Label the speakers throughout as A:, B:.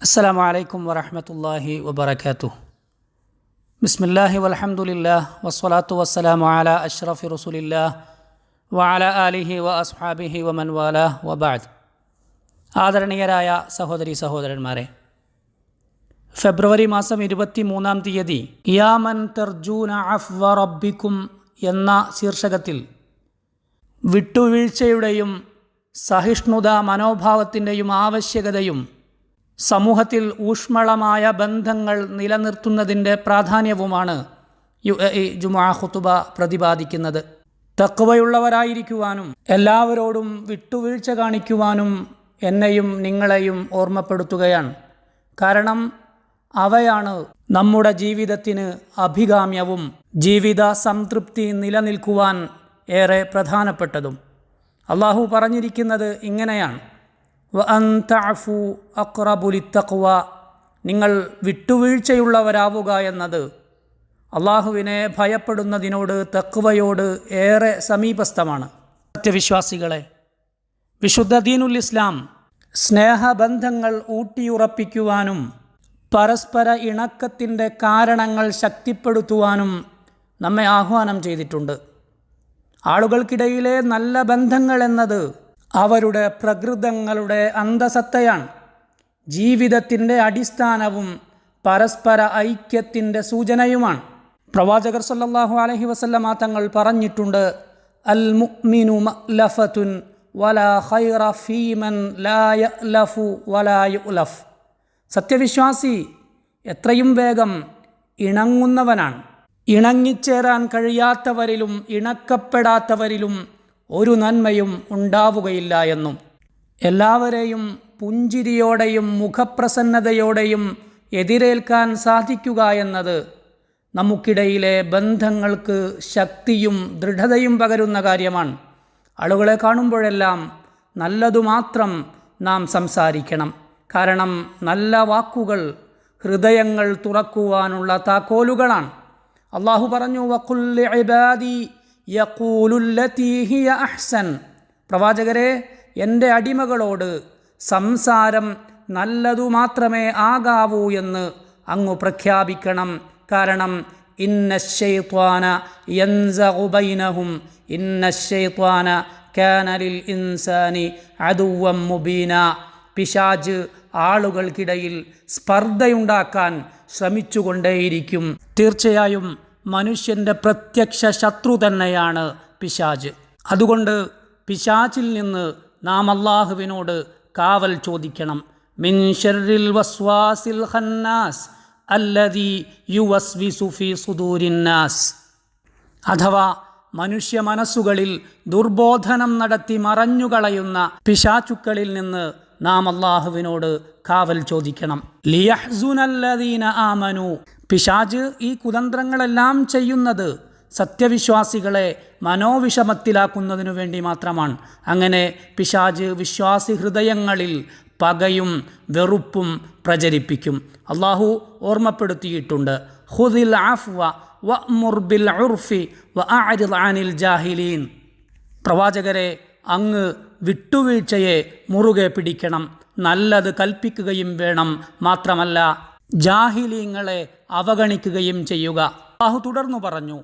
A: السلام عليكم ورحمة الله وبركاته بسم الله والحمد لله والصلاة والسلام على أشرف رسول الله وعلى آله وأصحابه ومن والاه وبعد ആദരണീയരായ സഹോദരി സഹോദരന്മാരെ ഫെബ്രുവരി മാസം ഇരുപത്തി മൂന്നാം തീയതി യാമൻ തെർജൂന അഫ്വ റബ്ബിക്കും എന്ന ശീർഷകത്തിൽ വിട്ടുവീഴ്ചയുടെയും സഹിഷ്ണുത മനോഭാവത്തിൻ്റെയും ആവശ്യകതയും സമൂഹത്തിൽ ഊഷ്മളമായ ബന്ധങ്ങൾ നിലനിർത്തുന്നതിന്റെ പ്രാധാന്യവുമാണ് യു എ ഇ ജുമാ ഖുത്തുബ പ്രതിപാദിക്കുന്നത്. തക്കവയുള്ളവരായിരിക്കുവാനും എല്ലാവരോടും വിട്ടുവീഴ്ച കാണിക്കുവാനും എന്നെയും നിങ്ങളെയും ഓർമ്മപ്പെടുത്തുകയാണ്. കാരണം അവയാണ് നമ്മുടെ ജീവിതത്തിന് അഭികാമ്യവും ജീവിത സംതൃപ്തി നിലനിൽക്കുവാൻ ഏറെ പ്രധാനപ്പെട്ടതും. അള്ളാഹു പറഞ്ഞിരിക്കുന്നത് ഇങ്ങനെയാണ്. വ അൻ തഅഫു അക്റബുലിത്തഖ്വ നിങ്ങൾ വിട്ടുവീഴ്ചയുള്ളവരാവുക എന്നത് അള്ളാഹുവിനെ ഭയപ്പെടുന്നതിനോട് തക്വയോട് ഏറെ സമീപസ്ഥമാണ്. സത്യവിശ്വാസികളെ വിശുദ്ധ ദീനുൽ ഇസ്ലാം സ്നേഹബന്ധങ്ങൾ ഊട്ടിയുറപ്പിക്കുവാനും പരസ്പര ഇണക്കത്തിന്റെ കാരണങ്ങൾ ശക്തിപ്പെടുത്തുവാനും നമ്മെ ആഹ്വാനം ചെയ്തിട്ടുണ്ട്. ആളുകൾക്കിടയിലെ നല്ല ബന്ധങ്ങൾ എന്നത് അവരുടെ പ്രകൃതങ്ങളുടെ അന്തസത്തയാണ്. ജീവിതത്തിന്റെ അടിസ്ഥാനവും പരസ്പര ഐക്യത്തിന്റെ സൂചനയുമാണ്. പ്രവാചകർ സല്ലാഹു അലഹി വസല്ലമ തങ്ങൾ പറഞ്ഞിട്ടുണ്ട് അൽ മുഅ്മിനു മലഫത്തുൻ വലാ ഖൈറ ഫീമൻ ലാ യഅ്ലഫു വലാ യുഅ്ലഫ്. സത്യവിശ്വാസി എത്രയും വേഗം ഇണങ്ങുന്നവനാണ്. ഇണങ്ങിച്ചേരാൻ കഴിയാത്തവരിലും ഇണക്കപ്പെടാത്തവരിലും ഒരു നന്മയും ഉണ്ടാവുകയില്ല എന്നും. എല്ലാവരെയും പുഞ്ചിരിയോടെയും മുഖപ്രസന്നതയോടെയും എതിരേൽക്കാൻ സാധിക്കുക എന്നത് നമുക്കിടയിലെ ബന്ധങ്ങൾക്ക് ശക്തിയും ദൃഢതയും പകരുന്ന കാര്യമാണ്. ആളുകളെ കാണുമ്പോഴെല്ലാം നല്ലതു മാത്രം നാം സംസാരിക്കണം. കാരണം നല്ല വാക്കുകൾ ഹൃദയങ്ങൾ തുറക്കുവാനുള്ള താക്കോലുകളാണ്. അള്ളാഹു പറഞ്ഞു വക്കുല്ലി ഇബാദി യഖൂലുല്ലതീ ഹിയ അഹ്സൻ. പ്രവാചകരെ എന്റെ അടിമകളോട് സംസാരം നല്ലതു മാത്രമേ ആകാവൂ എന്ന് അങ്ങ് പ്രഖ്യാപിക്കണം. കാരണം ഇന്ന ഷെയ്ത്വാന യൻസഉബൈനഹും ഇന്ന ഷെയ്ത്വാന കാനലിൽ ഇൻസാനി അതുവം മുബീന. പിശാജ് ആളുകൾക്കിടയിൽ സ്പർദ്ധയുണ്ടാക്കാൻ ശ്രമിച്ചുകൊണ്ടേയിരിക്കും. തീർച്ചയായും മനുഷ്യന്റെ പ്രത്യക്ഷ ശത്രു തന്നെയാണ് പിശാജ്. അതുകൊണ്ട് പിശാചിൽ നിന്ന് നാം അള്ളാഹുവിനോട് കാവൽ ചോദിക്കണം. മിൻ ഷർറിൽ വസ്വാസിൽ അല്ലതി യു യുവസ്വിസു സുഫി സുദൂരിന്നാസ് അഥവാ മനുഷ്യ മനസ്സുകളിൽ ദുർബോധനം നടത്തി മറഞ്ഞുകളയുന്ന പിശാചുക്കളിൽ നിന്ന് നാം അള്ളാഹുവിനോട് കാവൽ ചോദിക്കണം. ലിയഹ്സുനല്ലദീന ആമനു പിശാജ് ഈ കുതന്ത്രങ്ങളെല്ലാം ചെയ്യുന്നത് സത്യവിശ്വാസികളെ മനോവിഷമത്തിലാക്കുന്നതിനു വേണ്ടി മാത്രമാണ്. അങ്ങനെ പിശാജ് വിശ്വാസി ഹൃദയങ്ങളിൽ പകയും വെറുപ്പും പ്രചരിപ്പിക്കും. അള്ളാഹു ഓർമ്മപ്പെടുത്തിയിട്ടുണ്ട്. ഹുദിൽ ആഫ്വ വ ഉർഫി വ ആനിൽ ജാഹിലീൻ. പ്രവാചകരെ അങ്ങ് വിട്ടുവീഴ്ചയെ മുറുകെ പിടിക്കണം. നല്ലത് കൽപ്പിക്കുകയും വേണം. മാത്രമല്ല ജാഹിലീങ്ങളെ അവഗണിക്കുകയും ചെയ്യുക. ബാഹു തുടർന്നു പറഞ്ഞു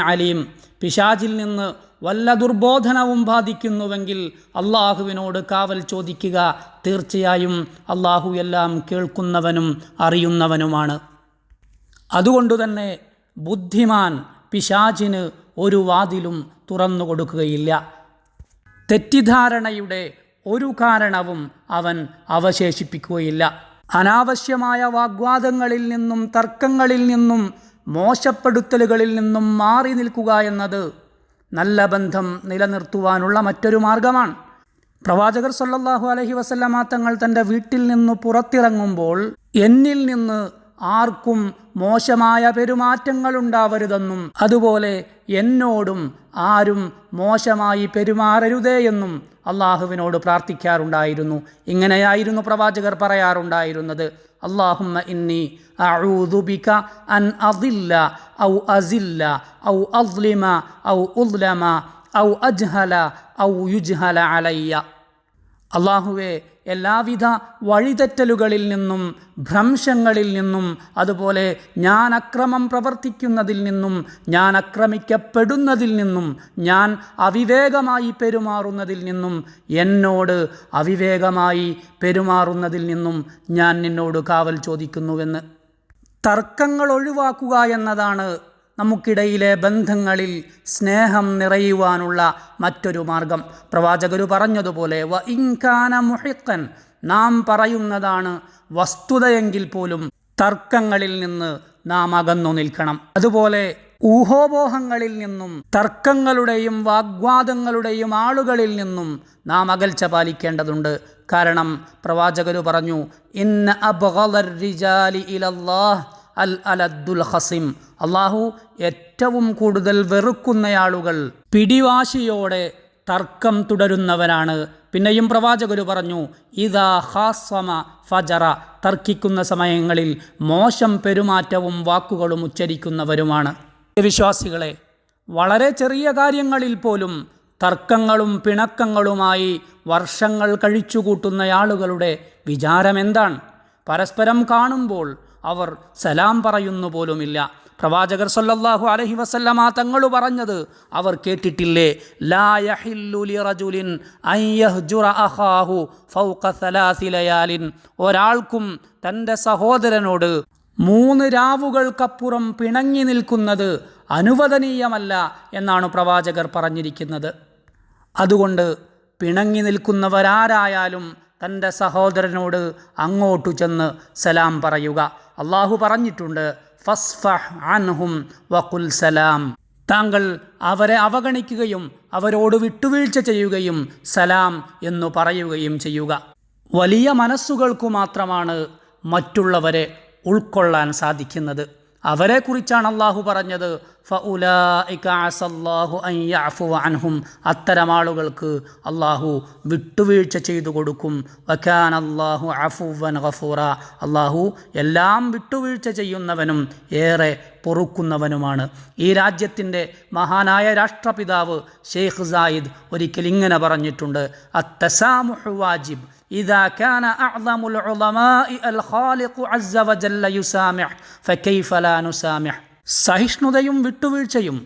A: അലീം. പിശാജിൽ നിന്ന് വല്ല ദുർബോധനവും ബാധിക്കുന്നുവെങ്കിൽ അള്ളാഹുവിനോട് കാവൽ ചോദിക്കുക. തീർച്ചയായും അള്ളാഹു എല്ലാം കേൾക്കുന്നവനും അറിയുന്നവനുമാണ്. അതുകൊണ്ടുതന്നെ ബുദ്ധിമാൻ പിശാജിന് ഒരു വാതിലും തുറന്നു കൊടുക്കുകയില്ല തെറ്റിദ്ധാരണയുടെ ഒരു കാരണവും അവൻ അവശേഷിപ്പിക്കുകയില്ല. അനാവശ്യമായ വാഗ്വാദങ്ങളിൽ നിന്നും തർക്കങ്ങളിൽ നിന്നും മോശപ്പെടുത്തലുകളിൽ നിന്നും മാറി നിൽക്കുക എന്നത് നല്ല ബന്ധം നിലനിർത്തുവാനുള്ള മറ്റൊരു മാർഗമാണ്. പ്രവാചകർ സല്ലാഹു അലഹി വസല്ലമ തങ്ങൾ തന്റെ വീട്ടിൽ നിന്ന് പുറത്തിറങ്ങുമ്പോൾ എന്നിൽ നിന്ന് ആർക്കും മോശമായ പെരുമാറ്റങ്ങളുണ്ടാവരുതെന്നും അതുപോലെ എന്നോടും ആരും മോശമായി പെരുമാറരുതേ എന്നും അള്ളാഹുവിനോട് പ്രാർത്ഥിക്കാറുണ്ടായിരുന്നു. ഇങ്ങനെയായിരുന്നു പ്രവാചകർ പറയാറുണ്ടായിരുന്നത്. അള്ളാഹുമ്മ ഇന്നി അഊദുബിക അൻ അദില്ല ഔ അസില്ല ഔ അസ്ലിമ ഔ ഉദ്ലമ ഔ അജ്ഹല ഔ യുജ്ഹല അലയ്യ. അള്ളാഹുവെ എല്ലാവിധ വഴിതെറ്റലുകളിൽ നിന്നും ഭ്രംശങ്ങളിൽ നിന്നും അതുപോലെ ഞാൻ അക്രമം പ്രവർത്തിക്കുന്നതിൽ നിന്നും ഞാൻ അക്രമിക്കപ്പെടുന്നതിൽ നിന്നും ഞാൻ അവിവേകമായി പെരുമാറുന്നതിൽ നിന്നും എന്നോട് അവിവേകമായി പെരുമാറുന്നതിൽ നിന്നും ഞാൻ നിന്നോട് കാവൽ ചോദിക്കുന്നുവെന്ന്. തർക്കങ്ങൾ ഒഴിവാക്കുക എന്നതാണ് നമുക്കിടയിലെ ബന്ധങ്ങളിൽ സ്നേഹം നിറയുവാനുള്ള മറ്റൊരു മാർഗം. പ്രവാചകരു പറഞ്ഞതുപോലെ വ ഇൻകാന മുഹിക്കൻ നാം പറയുന്നതാണ് വസ്തുതയെങ്കിൽ പോലും തർക്കങ്ങളിൽ നിന്ന് നാം അകന്നു നിൽക്കണം. അതുപോലെ ഊഹോപോഹങ്ങളിൽ നിന്നും തർക്കങ്ങളുടെയും വാഗ്വാദങ്ങളുടെയും ആളുകളിൽ നിന്നും നാം അകൽച്ച പാലിക്കേണ്ടതുണ്ട്. കാരണം പ്രവാചകരു പറഞ്ഞു ഇന്ന അബ്ഗളർ റിജാലി ഇലല്ലാഹ് അൽ അലദ്ദുൽ ഹസിം അള്ളാഹു ഏറ്റവും കൂടുതൽ വെറുക്കുന്നയാളുകൾ പിടിവാശിയോടെ തർക്കം തുടരുന്നവനാണ്. പിന്നെയും പ്രവാചകർ പറഞ്ഞു ഇതാ ഹാസ്വമ ഫജറ. തർക്കിക്കുന്ന സമയങ്ങളിൽ മോശം പെരുമാറ്റവും വാക്കുകളും ഉച്ചരിക്കുന്നവരുമാണ്. വിശ്വാസികളെ വളരെ ചെറിയ കാര്യങ്ങളിൽ പോലും തർക്കങ്ങളും പിണക്കങ്ങളുമായി വർഷങ്ങൾ കഴിച്ചുകൂട്ടുന്ന ആളുകളുടെ വിചാരം എന്താണ് പരസ്പരം കാണുമ്പോൾ അവർ സലാം പറയുന്നു പോലുമില്ല. പ്രവാചകർ സല്ലല്ലാഹു അലഹി വസല്ലമ തങ്ങൾ പറഞ്ഞത് അവർ കേട്ടിട്ടില്ലേ? ഒരാൾക്കും തന്റെ സഹോദരനോട് മൂന്ന് രാവുകൾക്കപ്പുറം പിണങ്ങി നിൽക്കുന്നത് അനുവദനീയമല്ല എന്നാണ് പ്രവാചകർ പറഞ്ഞിരിക്കുന്നത്. അതുകൊണ്ട് പിണങ്ങി നിൽക്കുന്നവരാരായാലും തന്റെ സഹോദരനോട് അങ്ങോട്ടു ചെന്ന് സലാം പറയുക. അള്ളാഹു പറഞ്ഞിട്ടുണ്ട് ഫസ്ഫഹ് അൻഹും വഖുൽ സലാം. താങ്കൾ അവരെ അവഗണിക്കുകയും അവരോട് വിട്ടുവീഴ്ച ചെയ്യുകയും സലാം എന്നു പറയുകയും ചെയ്യുക. വലിയ മനസ്സുകൾക്കു മാത്രമാണ് മറ്റുള്ളവരെ ഉൾക്കൊള്ളാൻ സാധിക്കുന്നത്. അവരെക്കുറിച്ചാണ് അള്ളാഹു പറഞ്ഞത്. അൻഹും. അത്തരം ആളുകൾക്ക് അള്ളാഹു വിട്ടുവീഴ്ച ചെയ്തു കൊടുക്കും. അള്ളാഹു അഫുവൻ ഗഫൂറ. എല്ലാം വിട്ടുവീഴ്ച ചെയ്യുന്നവനും ഏറെ പൊറുക്കുന്നവനുമാണ്. ഈ രാജ്യത്തിന്റെ മഹാനായ രാഷ്ട്രപിതാവ് ഷെയ്ഖ് സായിദ് ഒരിക്കൽ ഇങ്ങനെ പറഞ്ഞിട്ടുണ്ട്. അത്തസാമുഹ് വാജിബ്. إذا كان أعظم العظماء الخالق عز وجل يسامح فكيف لا نسامح സഹിഷ്ണുതയും വിട്ടുവീഴ്ചയും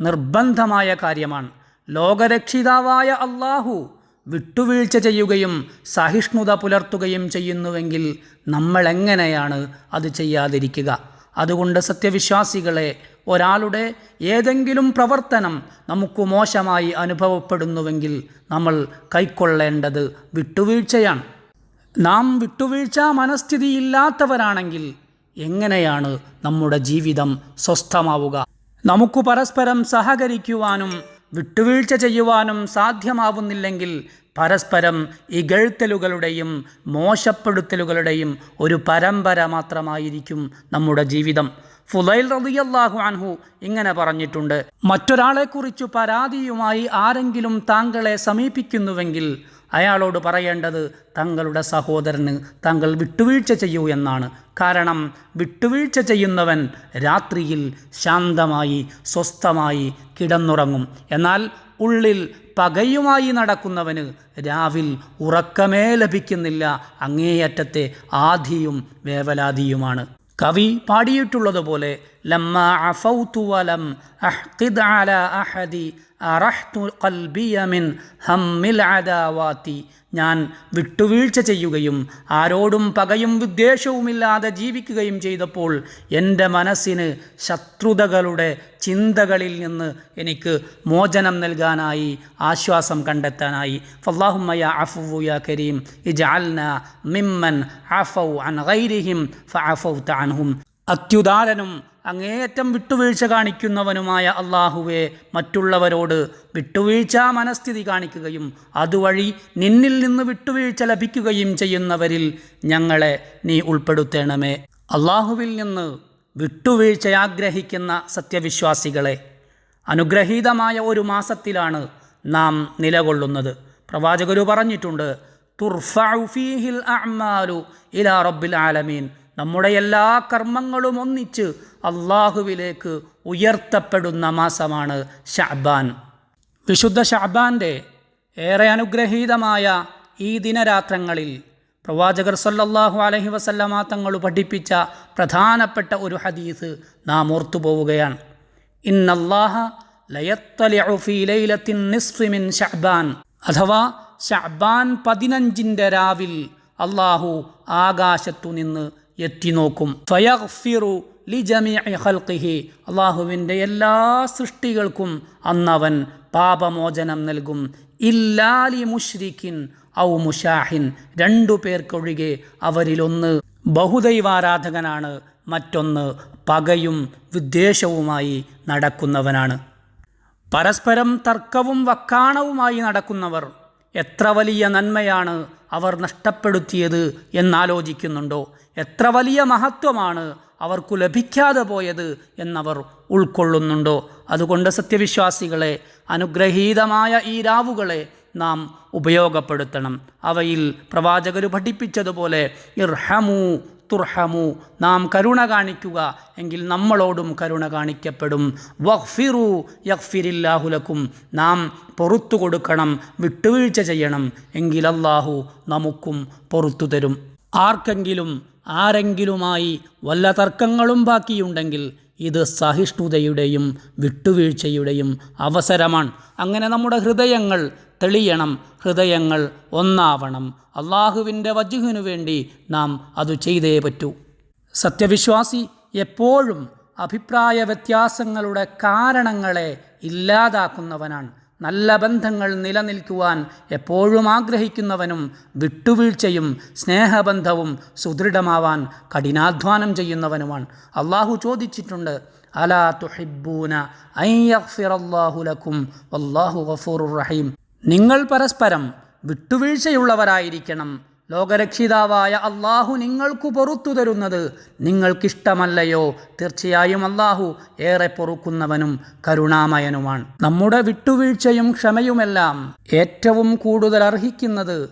A: നിർബന്ധമായ കാര്യമാണ് ലോകരക്ഷിതാവായ അള്ളാഹു വിട്ടുവീഴ്ച ചെയ്യുകയും സഹിഷ്ണുത പുലർത്തുകയും ചെയ്യുന്നുവെങ്കിൽ നമ്മൾ എങ്ങനെയാണ് അത് ചെയ്യാതിരിക്കുക അതുകൊണ്ട് സത്യവിശ്വാസികളെ ഒരാളുടെ ഏതെങ്കിലും പ്രവർത്തനം നമുക്ക് മോശമായി അനുഭവപ്പെടുന്നുവെങ്കിൽ നമ്മൾ കൈക്കൊള്ളേണ്ടത് വിട്ടുവീഴ്ചയാണ്. നാം വിട്ടുവീഴ്ച മനസ്ഥിതിയില്ലാത്തവരാണെങ്കിൽ എങ്ങനെയാണ് നമ്മുടെ ജീവിതം സ്വസ്ഥമാവുക? നമുക്ക് പരസ്പരം സഹകരിക്കുവാനും വിട്ടുവീഴ്ച ചെയ്യുവാനും സാധ്യമാവുന്നില്ലെങ്കിൽ പരസ്പരം ഇകഴ്ത്തലുകളുടെയും മോശപ്പെടുത്തലുകളുടെയും ഒരു പരമ്പര മാത്രമായിരിക്കും നമ്മുടെ ജീവിതം. ഫുലൈൽ റളിയല്ലാഹു അൻഹു ഇങ്ങനെ പറഞ്ഞിട്ടുണ്ട്. മറ്റൊരാളെക്കുറിച്ച് പരാതിയുമായി ആരെങ്കിലും താങ്കളെ സമീപിക്കുന്നുവെങ്കിൽ അയാളോട് പറയേണ്ടത് തങ്ങളുടെ സഹോദരന് താങ്കൾ വിട്ടുവീഴ്ച ചെയ്യൂ എന്നാണ്. കാരണം വിട്ടുവീഴ്ച ചെയ്യുന്നവൻ രാത്രിയിൽ ശാന്തമായി സ്വസ്ഥമായി കിടന്നുറങ്ങും. എന്നാൽ ഉള്ളിൽ പകയുമായി നടക്കുന്നവന് രാവിൽ ഉറക്കമേ ലഭിക്കുന്നില്ല. അങ്ങേയറ്റത്തെ ആധിയും വേവലാതിയുമാണ്. കവി പാടിയിട്ടുള്ളതുപോലെ ലമ്മ അഫൗതു വലം അഹ്ഖിദ് അല അഹദി അറഹ്തു ഖൽബിയ മിൻ ഹമ്മിൽ അദാവാത്തി ഞാൻ വിട്ടുവീഴ്ച ചെയ്യുകയും ആരോടും പകയും വിദ്വേഷവുമില്ലാതെ ജീവിക്കുകയും ചെയ്തപ്പോൾ എന്റെ മനസ്സിന് ശത്രുതകളുടെ ചിന്തകളിൽ നിന്ന് എനിക്ക് മോചനം നൽകാനായി ആശ്വാസം കണ്ടെത്താനായി. ഫല്ലാഹുമ്മയ അഫുയ കരീം ഇജാൽന മിമ്മൻ അഫൗ അൻ ഗൈരിഹിം ഫ അഫൗ താൻഹും അത്യുദാരനും അങ്ങേയറ്റം വിട്ടുവീഴ്ച കാണിക്കുന്നവനുമായ അള്ളാഹുവെ മറ്റുള്ളവരോട് വിട്ടുവീഴ്ച മനസ്ഥിതി കാണിക്കുകയും അതുവഴി നിന്നിൽ നിന്ന് വിട്ടുവീഴ്ച ലഭിക്കുകയും ചെയ്യുന്നവരിൽ ഞങ്ങളെ നീ ഉൾപ്പെടുത്തേണമേ. അള്ളാഹുവിൽ നിന്ന് വിട്ടുവീഴ്ച ആഗ്രഹിക്കുന്ന സത്യവിശ്വാസികളെ അനുഗ്രഹീതമായ ഒരു മാസത്തിലാണ് നാം നിലകൊള്ളുന്നത്. പ്രവാചകരു പറഞ്ഞിട്ടുണ്ട് തുർഫിൽ ഇലാ റബ്ബിൽ ആലമീൻ. നമ്മുടെ എല്ലാ കർമ്മങ്ങളും ഒന്നിച്ച് അള്ളാഹുവിലേക്ക് ഉയർത്തപ്പെടുന്ന മാസമാണ് ഷഹബാൻ വിശുദ്ധ ഷാബാന്റെ ഏറെ അനുഗ്രഹീതമായ ഈ ദിനരാത്രങ്ങളിൽ പ്രവാചകർ സല്ലല്ലാഹു അലഹി വസല്ലമ തങ്ങൾ പഠിപ്പിച്ച പ്രധാനപ്പെട്ട ഒരു ഹദീസ് നാം ഓർത്തു പോവുകയാണ്. ഇന്നല്ലാഹ മിൻ ഷഅബാൻ അഥവാ ഷഹബാൻ പതിനഞ്ചിന്റെ രാവിൽ അള്ളാഹു ആകാശത്തു നിന്ന് എത്തി നോക്കും ഫയഗ്ഫിറു ജമി ഖൽഖിഹി. അള്ളാഹുവിന്റെ എല്ലാ സൃഷ്ടികൾക്കും അന്നവൻ പാപമോചനം നൽകും. ഇല്ലാലി മുഷ്രിഖിൻ ഔ മുഷാഹിൻ. രണ്ടു പേർക്കൊഴികെ അവരിലൊന്ന് ബഹുദൈവാരാധകനാണ്. മറ്റൊന്ന് പകയും വിദ്വേഷവുമായി നടക്കുന്നവനാണ്. പരസ്പരം തർക്കവും വക്കാണവുമായി നടക്കുന്നവർ എത്ര വലിയ നന്മയാണ് അവർ നഷ്ടപ്പെടുത്തിയത് എന്നാലോചിക്കുന്നുണ്ടോ? എത്ര വലിയ മഹത്വമാണ് അവർക്കു ലഭിക്കാതെ പോയത് എന്നവർ ഉൾക്കൊള്ളുന്നുണ്ടോ? അതുകൊണ്ട് സത്യവിശ്വാസികളെ അനുഗ്രഹീതമായ ഈ രാവുകളെ നാം ഉപയോഗപ്പെടുത്തണം. അവയിൽ പ്രവാചകർ പഠിപ്പിച്ചതുപോലെ ഇർഹമു തുർഹമു നാം കരുണ കാണിക്കുക എങ്കിൽ നമ്മളോടും കരുണ കാണിക്കപ്പെടും. വഖ്ഫിറു യഖ്ഫിരില്ലാഹുലക്കും നാം പൊറത്തു കൊടുക്കണം വിട്ടുവീഴ്ച ചെയ്യണം എങ്കിൽ അള്ളാഹു നമുക്കും പൊറത്തു തരും. ആർക്കെങ്കിലും ആരെങ്കിലുമായി വല്ല തർക്കങ്ങളും ബാക്കിയുണ്ടെങ്കിൽ ഇത് സഹിഷ്ണുതയുടെയും വിട്ടുവീഴ്ചയുടെയും അവസരമാണ്. അങ്ങനെ നമ്മുടെ ഹൃദയങ്ങൾ തെളിയണം. ഹൃദയങ്ങൾ ഒന്നാവണം. അള്ളാഹുവിന്റെ വജുഹിനു വേണ്ടി നാം അത് ചെയ്തേ പറ്റൂ. സത്യവിശ്വാസി എപ്പോഴും അഭിപ്രായ വ്യത്യാസങ്ങളുടെ കാരണങ്ങളെ ഇല്ലാതാക്കുന്നവനാണ്. നല്ല ബന്ധങ്ങൾ നിലനിൽക്കുവാൻ എപ്പോഴും ആഗ്രഹിക്കുന്നവനും വിട്ടുവീഴ്ചയും സ്നേഹബന്ധവും സുദൃഢമാവാൻ കഠിനാധ്വാനം ചെയ്യുന്നവനുമാണ്. അള്ളാഹു ചോദിച്ചിട്ടുണ്ട് അലാ തുഹിബൂന ലക്കും? അള്ളാഹു ഗഫൂറുർ റഹീം. നിങ്ങൾ പരസ്പരം വിട്ടുവീഴ്ചയുള്ളവരായിരിക്കണം. ലോകരക്ഷിതാവായ അള്ളാഹു നിങ്ങൾക്കു പൊറത്തു തരുന്നത് നിങ്ങൾക്കിഷ്ടമല്ലയോ? തീർച്ചയായും അള്ളാഹു ഏറെ പൊറുക്കുന്നവനും കരുണാമയനുമാണ്. നമ്മുടെ വിട്ടുവീഴ്ചയും ക്ഷമയുമെല്ലാം ഏറ്റവും കൂടുതൽ അർഹിക്കുന്നത്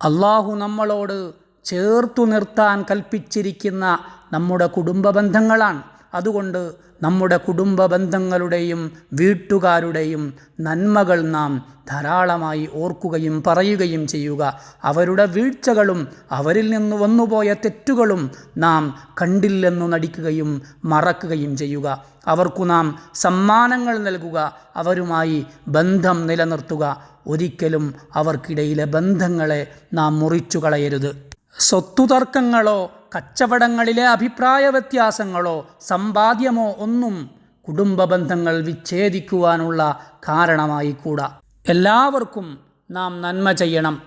A: അള്ളാഹു നമ്മളോട് ചേർത്തു നിർത്താൻ കൽപ്പിച്ചിരിക്കുന്ന നമ്മുടെ കുടുംബ ബന്ധങ്ങളാണ് അതുകൊണ്ട് നമ്മുടെ കുടുംബ ബന്ധങ്ങളുടെയും വീട്ടുകാരുടെയും നന്മകൾ നാം ധാരാളമായി ഓർക്കുകയും പറയുകയും ചെയ്യുക. അവരുടെ വീഴ്ചകളും അവരിൽ നിന്ന് വന്നുപോയ തെറ്റുകളും നാം കണ്ടില്ലെന്നു നടിക്കുകയും മറക്കുകയും ചെയ്യുക. അവർക്കു നാം സമ്മാനങ്ങൾ നൽകുക. അവരുമായി ബന്ധം നിലനിർത്തുക. ഒരിക്കലും അവർക്കിടയിലെ ബന്ധങ്ങളെ നാം മുറിച്ചു കളയരുത് സ്വത്തുതർക്കങ്ങളോ കച്ചവടങ്ങളിലെ അഭിപ്രായ വ്യത്യാസങ്ങളോ സമ്പാദ്യമോ ഒന്നും കുടുംബ ബന്ധങ്ങൾ വിച്ഛേദിക്കുവാനുള്ള കാരണമായി കൂടാ എല്ലാവർക്കും നാം നന്മ ചെയ്യണം.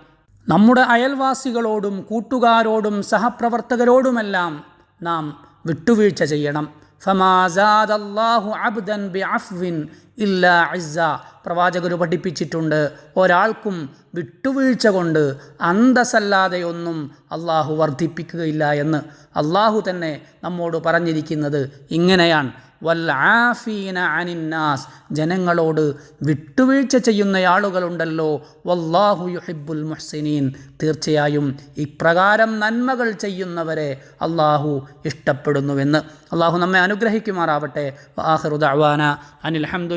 A: നമ്മുടെ അയൽവാസികളോടും കൂട്ടുകാരോടും സഹപ്രവർത്തകരോടുമെല്ലാം നാം വിട്ടുവീഴ്ച ചെയ്യണം. ഫമാസാദല്ലാഹു അബ്ദൻ ബി അഫ്വിൻ ഇല്ല ഇസ്സ. പ്രവാചകർ പഠിപ്പിച്ചിട്ടുണ്ട്. ഒരാൾക്കും വിട്ടുവീഴ്ച കൊണ്ട് അന്തസ്സല്ലാതെയൊന്നും അള്ളാഹു വർദ്ധിപ്പിക്കുകയില്ല എന്ന് അള്ളാഹു തന്നെ നമ്മോട് പറഞ്ഞിരിക്കുന്നത് ഇങ്ങനെയാണ്. വല്ലാഫീന അനിന്നാസ്. ജനങ്ങളോട് വിട്ടുവീഴ്ച ചെയ്യുന്ന ആളുകളുണ്ടല്ലോ വല്ലാഹു യുഹിബുൽ മുഹ്സിനീൻ. തീർച്ചയായും ഇപ്രകാരം നന്മകൾ ചെയ്യുന്നവരെ അള്ളാഹു ഇഷ്ടപ്പെടുന്നുവെന്ന്. അള്ളാഹു നമ്മെ അനുഗ്രഹിക്കുമാറാവട്ടെ. ആഹ്റുദാന